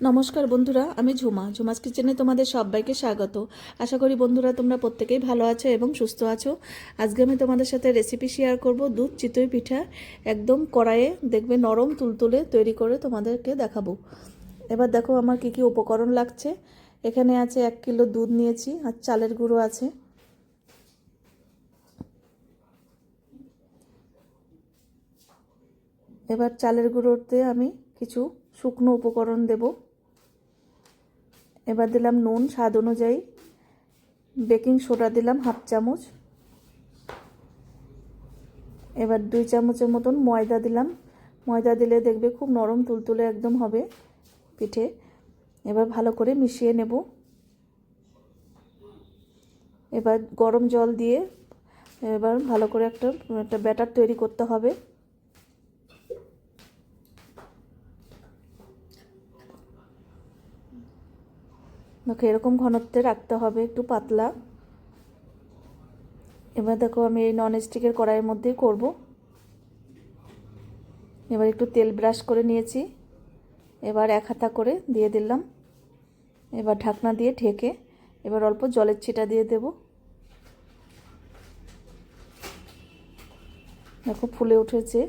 নমস্কার বন্ধুরা, আমি ঝুমা। ঝুমাস কিচেনে তোমাদের সবাইকে স্বাগত। আশা করি বন্ধুরা তোমরা প্রত্যেকেই ভালো আছো এবং সুস্থ আছো। আজকে আমি তোমাদের সাথে রেসিপি শেয়ার করব দুধ চিতই পিঠা। একদম কড়াইয়ে দেখবে নরম তুলতুলে তৈরি করে তোমাদেরকে দেখাবো। এবার দেখো আমার কি কি উপকরণ লাগছে। এখানে আছে এক কিলো দুধ নিয়েছি আর চালের গুঁড়ো আছে। এবার চালের গুঁড়োতে আমি কিছু শুকনো উপকরণ দেব। এবার দিলাম নুন, স্বাদ অনুযায়ী। বেকিং সোডা দিলাম হাফ চামচ। এবার দুই চামচের মতন ময়দা দিলাম। ময়দা দিলে দেখবে খুব নরম তুলতুলে একদম হবে পিঠে। এবার ভালো করে মিশিয়ে নেব। এবার গরম জল দিয়ে এবার ভালো করে একটা একটা ব্যাটার তৈরি করতে হবে। দেখো, এরকম ঘনত্বে রাখতে হবে, একটু পাতলা। এবার দেখো, আমি এই নন স্টিকের কড়াইয়ের মধ্যেই করব। এবার একটু তেল ব্রাশ করে নিয়েছি। এবার এক হাতা করে দিয়ে দিলাম। এবার ঢাকনা দিয়ে ঢেকে এবার অল্প জলের ছিটা দিয়ে দেব। দেখো, ফুলে উঠেছে।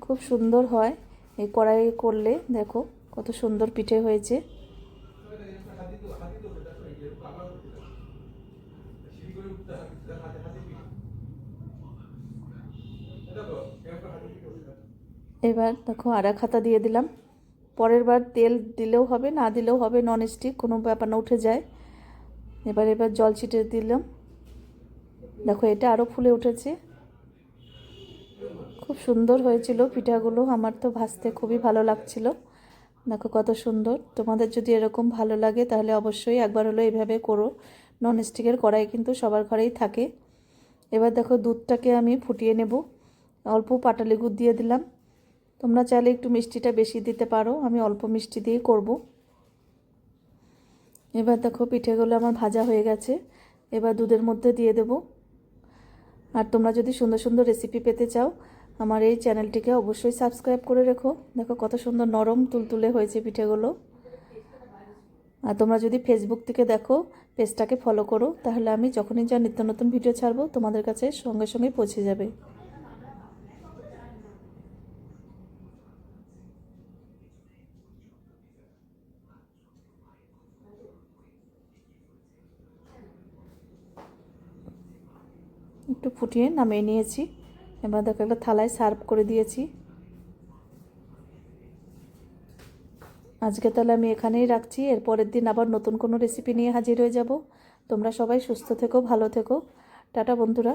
খুব সুন্দর হয়। এই কড়াই করলে দেখো, কত সুন্দর পিঠে হয়েছে। এবার দেখো আড়া খাতা দিয়ে দিলাম। পরের বার তেল দিলেও হবে, না দিলেও হবে নন স্টিক কোনো ব্যাপার না, উঠে যায়। এবার এবার জল ছিটে দিলাম। দেখো এটা আরও ফুলে উঠেছে। খুব সুন্দর হয়েছিল পিঠাগুলো, আমার তো ভাজতে খুবই ভালো লাগছিল। দেখো কত সুন্দর। তোমাদের যদি এরকম ভালো লাগে তাহলে অবশ্যই একবার হলো এইভাবে করো। নন স্টিকের কড়াই কিন্তু সবার ঘরেই থাকে। এবার দেখো দুধটাকে আমি ফুটিয়ে নেব। অল্প পাটালি গুড় দিয়ে দিলাম। তোমরা চাইলে একটু মিষ্টিটা বেশি দিতে পারো, আমি অল্প মিষ্টি দিয়ে করব। এবার দেখো পিঠেগুলো আমার ভাজা হয়ে গেছে, এবার দুধের মধ্যে দিয়ে দেব। আর তোমরা যদি সুন্দর সুন্দর রেসিপি পেতে চাও, আমার এই চ্যানেলটিকে অবশ্যই সাবস্ক্রাইব করে রেখো। দেখো কত সুন্দর নরম তুলতুলে হয়েছে পিঠেগুলো। আর তোমরা যদি ফেসবুক থেকে দেখো পেজটাকে ফলো করো, তাহলে আমি যখনই যা নিত্য নতুন ভিডিও ছাড়বো, তোমাদের কাছে সঙ্গে সঙ্গে পৌঁছে যাবে। একটু ফুটিয়ে নামিয়ে নিয়েছি। এবার দেখো একটা থালায় সার্ভ করে দিয়েছি। আজকে তাহলে আমি এখানেই রাখছি। এর পরের দিন আবার নতুন কোনো রেসিপি নিয়ে হাজির হয়ে যাব। তোমরা সবাই সুস্থ থেকো, ভালো থেকো। টাটা বন্ধুরা।